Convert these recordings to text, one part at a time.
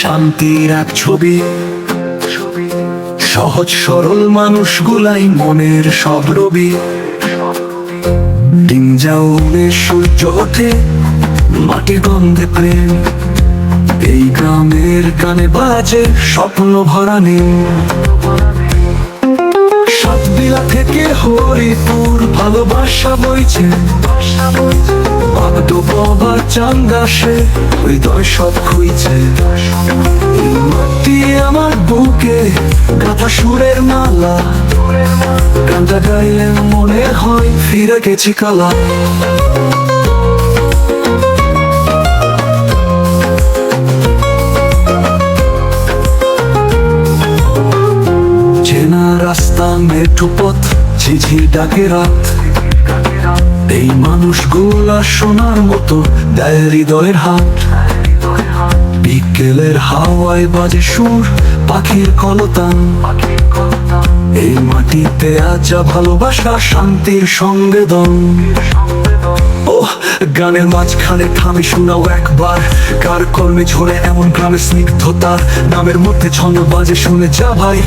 শান্তির এক ছবি। সহজ সরল মানুষগুলাই মনের সব রবি। ডিম সূর্য ওঠে, মাটি গন্ধে প্রেম। এই গ্রামের গানে বাজে স্বপ্ন ভরা নেই সাতবিলা থেকে হরিপুর, ভালোবাসা বইছে। চাঙ্গাসে হৃদয় সব খুইছে মাটি আমার বুকে, গাথা সুরের মালা। গানটা গাইলে মনে হয় ফিরে গেছি কালা। চেনা রাস্তা, মেঠু পথ, ঝিঝি ডাকে রাত। এই মানুষগুলা সোনার মতো, দেয় হৃদয়ের হাট বিকেলের হাওয়ায় বাজে সুর, পাখির কলতান। এই মাটিতে আজা ভালোবাসা, শান্তির সঙ্গে দম ও গানের মাঝখানে থামে শোনাও একবার। কার কর্মে ঝরে এমন গ্রামের স্নিগ্ধতা? নামের মধ্যে ছন্দ বাজে শুনে যা ভাই।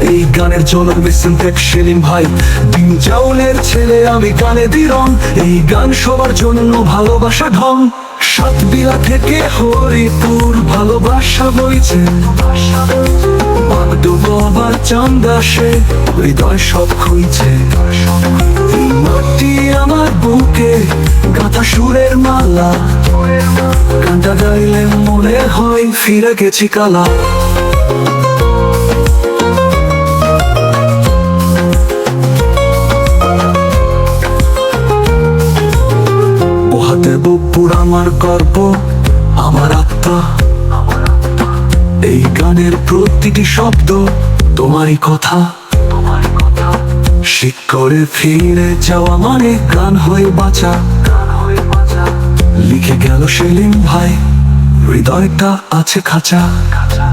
এই গানের জনক মিসেন দেখ সেলিম ভাই। দিন চাউলের ছেলে আমি গানে দিরং এই গান সবার জন্য ভালোবাসা ঢং। সাত বিলা থেকে হরিপুর ভালোবাসা বইছে। বাগদো বাবার চান্দাসে হৃদয় সব খুইছে মাটি আমার বুকে, গাঁথা সুরের মালা। গানটা গাইলে মনে হয় ফিরে গেছি কালা। বুপুর আমার গর্ব, আমার আত্মা। এই গানের প্রতিটি শব্দ তোমারই কথা। শিকড়ে ফিরে যাওয়া মানে গান হয়ে বাঁচা। লিখে গেল সেলিম ভাই, হৃদয়টা আছে খাঁচা খাঁচা।